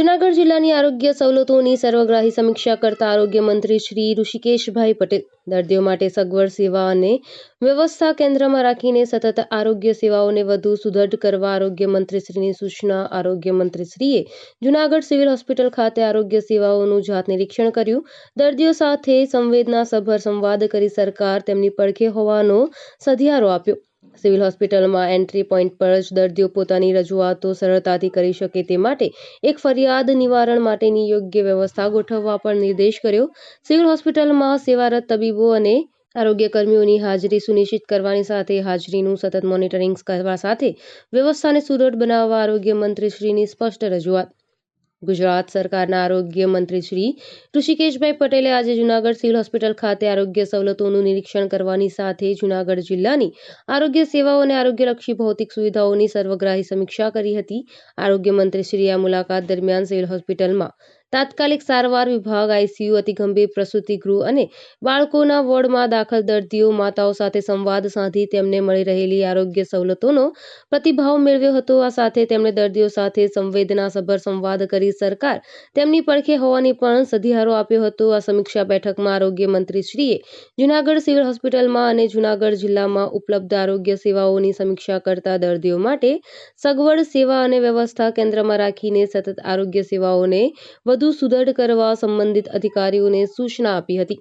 જૂનાગઢ જિલ્લાની આરોગ્ય સવલતોની સર્વગ્રાહી સમીક્ષા કરતા આરોગ્ય મંત્રી શ્રી ઋષિકેશભાઈ પટેલ દર્દીઓ માટે સગવડ સેવા અને વ્યવસ્થા કેન્દ્રમાં રાખીને સતત આરોગ્ય સેવાઓને વધુ સુદૃઢ કરવા આરોગ્ય મંત્રીશ્રીની સૂચના આરોગ્ય મંત્રીશ્રીએ જૂનાગઢ સિવિલ હોસ્પિટલ ખાતે આરોગ્ય સેવાઓનું જાત નિરીક્ષણ કર્યું. દર્દીઓ સાથે સંવેદનાસભર સંવાદ કરી સરકાર તેમની પડખે હોવાનો સધિયારો આપ્યો. સિવિલ હોસ્પિટલમાં એન્ટ્રી પોઈન્ટ પર જ દર્દીઓ પોતાની રજૂઆતો સરળતાથી કરી શકે તે માટે એક ફરિયાદ નિવારણ માટેની યોગ્ય વ્યવસ્થા ગોઠવવા પર નિર્દેશ કર્યો. સિવિલ હોસ્પિટલમાં સેવારત તબીબો અને આરોગ્ય કર્મીઓની હાજરી સુનિશ્ચિત કરવાની સાથે હાજરીનું સતત મોનિટરિંગ કરવા સાથે વ્યવસ્થાને સુદૃઢ બનાવવા આરોગ્ય મંત્રીશ્રીની સ્પષ્ટ રજૂઆત. ગુજરાત સરકારના આરોગ્ય મંત્રી શ્રી ઋષિકેશભાઈ પટેલે આજે જૂનાગઢ સિવિલ હોસ્પિટલ ખાતે આરોગ્ય સવલતોનું નિરીક્ષણ કરવાની સાથે જૂનાગઢ જિલ્લાની આરોગ્ય સેવાઓ અને આરોગ્યલક્ષી ભૌતિક સુવિધાઓની સર્વગ્રાહી સમીક્ષા કરી હતી. આરોગ્ય મંત્રીશ્રીએ આ મુલાકાત દરમિયાન સિવિલ હોસ્પિટલમાં તાત્કાલિક સારવાર વિભાગ આઈસીયુ અતિ ગંભીર પ્રસૂતિ ગૃહ અને બાળકોના વોર્ડમાં દાખલ દર્દીઓ, માતાઓ સાથે સંવાદ સાધી તેમને મળી રહેલી આરોગ્ય સવલતોનો પ્રતિભાવ મેળવ્યો હતો. આ સાથે તેમણે દર્દીઓ સાથે સંવેદનાસભર સંવાદ કરી સરકાર તેમની પડખે હોવાની પણ સધિહારો આપ્યો હતો. આ સમીક્ષા બેઠકમાં આરોગ્ય મંત્રીશ્રીએ જૂનાગઢ સિવિલ હોસ્પિટલમાં અને જૂનાગઢ જિલ્લામાં ઉપલબ્ધ આરોગ્ય સેવાઓની સમીક્ષા કરતા દર્દીઓ માટે સગવડ, સેવા અને વ્યવસ્થા કેન્દ્રમાં રાખીને સતત આરોગ્ય સેવાઓને વધુ સુદૃઢ કરવા સંબંધિત અધિકારીઓને સૂચના આપી હતી.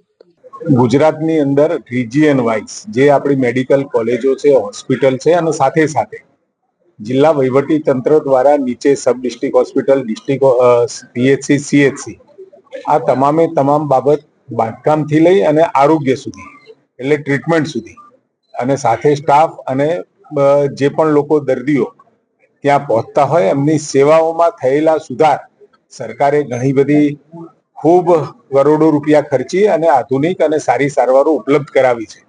ગુજરાતની અંદર રિજિયન વાઇઝ જે આપણી મેડિકલ કોલેજો છે, હોસ્પિટલ છે અને સાથે સાથે જિલ્લા વહીવટી તંત્ર દ્વારા નીચે sub district hospital, district PHC, CHC આ તમામે તમામ બાબત બાંધકામથી લઈ અને આરોગ્ય સુધી એટલે ટ્રીટમેન્ટ સુધી અને સાથે સ્ટાફ અને જે પણ લોકો દર્દીઓ ત્યાં પહોંચતા હોય એમની સેવાઓમાં થયેલા સુધાર સરકારે ઘણી બધી ખૂબ કરોડો રૂપિયા ખર્ચી અને આધુનિક અને સારી સારવારો ઉપલબ્ધ કરાવી છે.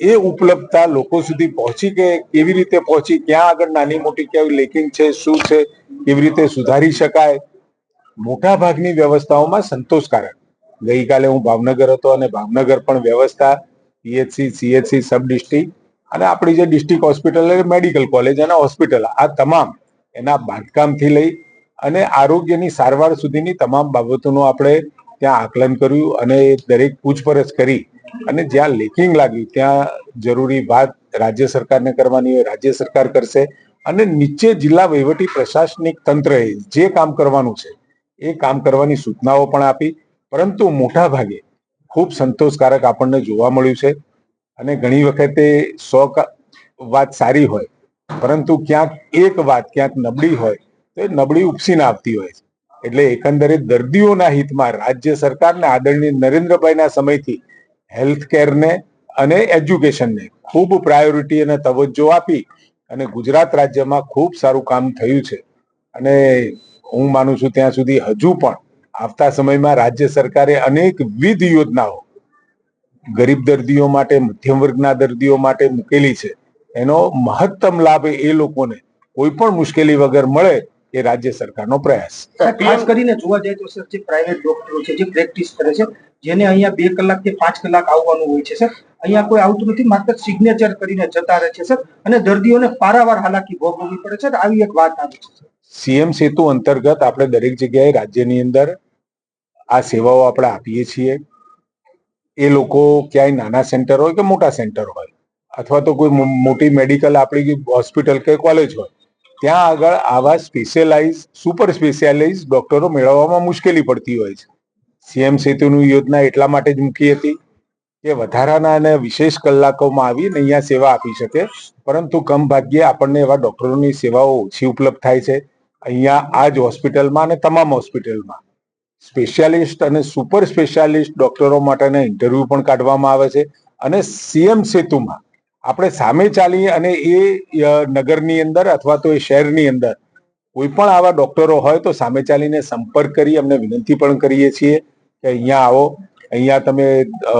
એ ઉપલબ્ધતા લોકો સુધી પહોંચી કે કેવી રીતે પહોંચી, ક્યાં આગળ નાની મોટી કેવી લેકિંગ છે, શું છે, કેવી રીતે સુધારી શકાય, મોટા ભાગની વ્યવસ્થાઓમાં સંતોષકારક. ગઈકાલે હું ભાવનગર હતો અને ભાવનગર પણ વ્યવસ્થા, પીએચસી, સીએચસી, સબ ડિસ્ટ્રિક્ટ અને આપણી જે ડિસ્ટ્રિક્ટ હોસ્પિટલ, મેડિકલ કોલેજ અને હોસ્પિટલ, આ તમામ એના બાંધકામથી લઈ અને આરોગ્યની સારવાર સુધીની તમામ બાબતોનું આપણે ત્યાં આકલન કર્યું અને દરેક પૂછપરછ કરી અને જ્યાં લેકિંગ લાગ્યું, ત્યાં જરૂરી વાત રાજ્ય સરકારને કરવાની હોય, રાજ્ય સરકાર કરશે અને નીચે જિલ્લા વહીવટી પ્રશાસનિક તંત્રએ જે કામ કરવાનું છે, એ કામ કરવાની સૂચનાઓ પણ આપી. પરંતુ મોટા ભાગે ખૂબ સંતોષકારક આપણને જોવા મળ્યું છે અને ઘણી વખતે સો વાત સારી હોય, પરંતુ ક્યાંક એક વાત ક્યાંક નબળી હોય એ નબળી ઉપસીને આવતી હોય છે. એટલે એકંદરે દર્દીઓના હિતમાં રાજ્ય સરકારને આદરણીય નરેન્દ્રભાઈના સમયથી હેલ્થ કેરને અને એજ્યુકેશનને ખૂબ પ્રાયોરિટી અને તવજ્જો આપી અને ગુજરાત રાજ્યમાં ખૂબ સારું કામ થયું છે. અને હું માનું છું ત્યાં સુધી હજુ પણ આવતા સમયમાં રાજ્ય સરકારે અનેકવિધ યોજનાઓ ગરીબ દર્દીઓ માટે, મધ્યમ વર્ગના દર્દીઓ માટે મૂકેલી છે. એનો મહત્તમ લાભ એ લોકોને કોઈ પણ મુશ્કેલી વગર મળે એ રાજ્ય સરકારનો પ્રયાસ. ખાસ કરીને જોવા જઈએ તો સર જે પ્રાઇવેટ ડોક્ટરો છે જે પ્રેક્ટિસ કરે છે જેને અહીંયા બે કલાક કે પાંચ કલાક આવવાનું હોય છે સર અહીંયા કોઈ આવતું નથી માત્ર સિગ્નેચર કરીને જતા રહે છે સર અને દર્દીઓને પારાવાર હાલાકી ભોગવવી પડે છે આવી એક વાત આવે છે સીએમ સેતુ અંતર્ગત આપણે દરેક જગ્યાએ રાજ્યની અંદર આ સેવાઓ આપણે આપીએ છીએ. એ લોકો ક્યાંય નાના સેન્ટર હોય કે મોટા સેન્ટર હોય અથવા તો કોઈ મો- મોટી મેડિકલ આપણી હોસ્પિટલ કે કોલેજ હોય ત્યાં આગળ આવા સ્પેશિયલાઇઝ સુપર સ્પેશિયાલાઇઝ ડોક્ટરો મેળવવામાં મુશ્કેલી પડતી હોય છે. સીએમ સેતુની યોજના એટલા માટે જ મૂકી હતી કે વધારાના અને વિશેષ કલાકોમાં આવીને અહીંયા સેવા આપી શકે, પરંતુ કમ ભાગ્યે આપણને એવા ડોક્ટરોની સેવાઓ ઓછી ઉપલબ્ધ થાય છે. અહીંયા આ જ હોસ્પિટલમાં અને તમામ હોસ્પિટલમાં સ્પેશિયાલિસ્ટ અને સુપર સ્પેશિયાલિસ્ટ ડોક્ટરો માટેના ઇન્ટરવ્યુ પણ કાઢવામાં આવે છે અને સીએમ સેતુમાં આપણે સામે ચાલી અને એ નગરની અંદર અથવા તો એ શહેરની અંદર કોઈ પણ આવા ડોક્ટરો હોય તો સામે ચાલીને સંપર્ક કરી અમને વિનંતી પણ કરીએ છીએ કે અહીંયા આવો. અહીંયા તમે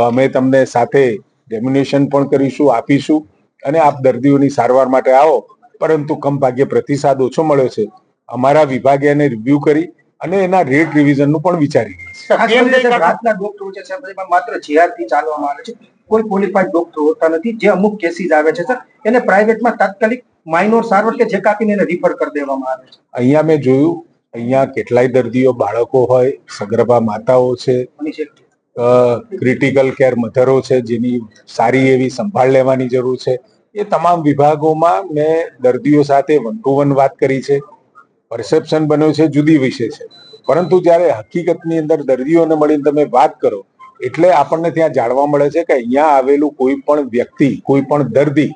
અમે તમને સાથે ડેમ્યુનેશન પણ કરીશું આપીશું અને આપ દર્દીઓની સારવાર માટે આવો. પરંતુ કમ ભાગ્ય પ્રતિસાદ ઓછો મળ્યો છે. અમારા વિભાગે એને રિવ્યુ કરી અને એના રેટ રિવિઝનનું પણ વિચારી રહ્યું છે. ખાસ કરીને સાહેબ રાતના ડોક્ટરો છે સાહેબ એમાં માત્ર JR ચાલવામાં આવે છે. કોઈ ક્વોલિફાઈડ ડોક્ટર હોતા નથી જે અમુક કેસીસ આવે છે સર એને પ્રાઇવેટમાં તાત્કાલિક માઇનોર સારવાર કે જે કાપીને એને રિફર કરી દેવામાં આવે છે. અહીંયા મેં જોયું અહીંયા કેટલાય દર્દીઓ બાળકો હોય સગર્ભા માતાઓ છે ક્રિટિકલ કેર મધરો છે જેની સારી એવી સંભાળ લેવાની જરૂર છે. એ તમામ વિભાગોમાં મેં દર્દીઓ સાથે વન ટુ વન વાત કરી છે. પરસેપ્શન બન્યો છે જુદી વિશે છે. પરંતુ જ્યારે હકીકતની અંદર દર્દીઓને મળીને તમે વાત કરો એટલે આપણને ત્યાં જાણવા મળે છે કે અહીંયા આવેલું કોઈ પણ વ્યક્તિ કોઈ પણ દર્દી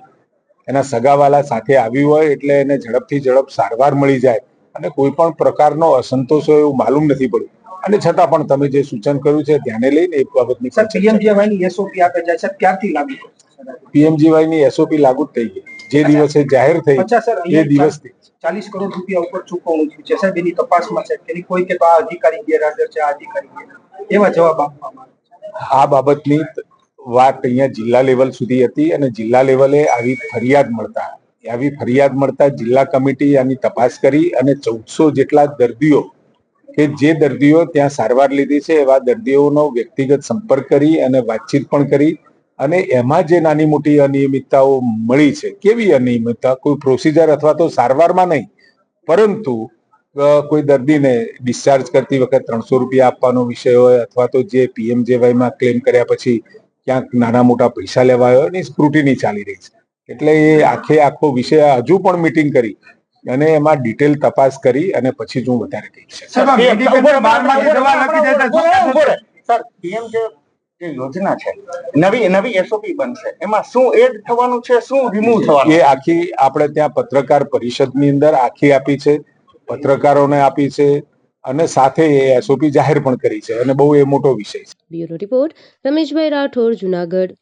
એના સગાવાલા સાથે આવ્યું હોય એટલે એને ઝડપથી ઝડપ સારવાર મળી જાય અને કોઈ પણ પ્રકારનો અસંતોષ હોય એવું માલુમ નથી પડ્યું અને છતાં પણ તમે જે સૂચન કર્યું છે ધ્યાને લઈને એ બાબતની પીએમજીવાયની એસઓપી આપે છે. ક્યારથી લાગુ પીએમજીવાયની એસઓપી લાગુ થઈ ગઈ. જે દિવસે જાહેર થઈ એ દિવસથી. ચાલીસ કરોડ રૂપિયા ઉપર ચૂકવણું થયું છે. સાહેબ એની તપાસમાં છે. તેની કોઈ કે આ અધિકારી ગેરહાજર છે આ અધિકારી એવા જવાબ આપવામાં આવે. આ બાબતની વાત અહીંયા જિલ્લા લેવલ સુધી હતી અને જિલ્લા લેવલે આવી ફરિયાદ મળતા, આવી ફરિયાદ મળતા જિલ્લા કમિટી આની તપાસ કરી અને ચૌદસો જેટલા દર્દીઓ, કે જે દર્દીઓ ત્યાં સારવાર લીધી છે એવા દર્દીઓનો વ્યક્તિગત સંપર્ક કરી અને વાતચીત પણ કરી અને એમાં જે નાની મોટી અનિયમિતતાઓ મળી છે, કેવી અનિયમિતતા? કોઈ પ્રોસિજર અથવા તો સારવારમાં નહીં, પરંતુ કોઈ દર્દીને ડિસ્ચાર્જ કરતી વખત ત્રણસો રૂપિયા આપવાનો વિષય હોય અથવા તો જે પીએમજેવાયમાં ક્લેમ કર્યા પછી ક્યાંક નાના મોટા પૈસા લેવા હોય એની સ્ક્રુટિની ચાલી રહી છે. એટલે એ આખે આખો વિષય હજુ પણ મીટિંગ કરી અને એમાં ડિટેલ તપાસ કરી અને પછી જ હું વધારે કહીશ? સર પીએમ જે જે યોજના છે નવી નવી એસઓપી બનશે. એમાં શું એડ થવાનું છે શું રિમૂવ થવાનું? એ આખી આપણે ત્યાં પત્રકાર પરિષદની અંદર આખી આપી છે. પત્રકારોને આપી છે અને સાથે એ એસઓપી જાહેર પણ કરી છે અને બહુ એ મોટો વિષય છે. Bureau report, Rameshbhai Rathod, Junagadh.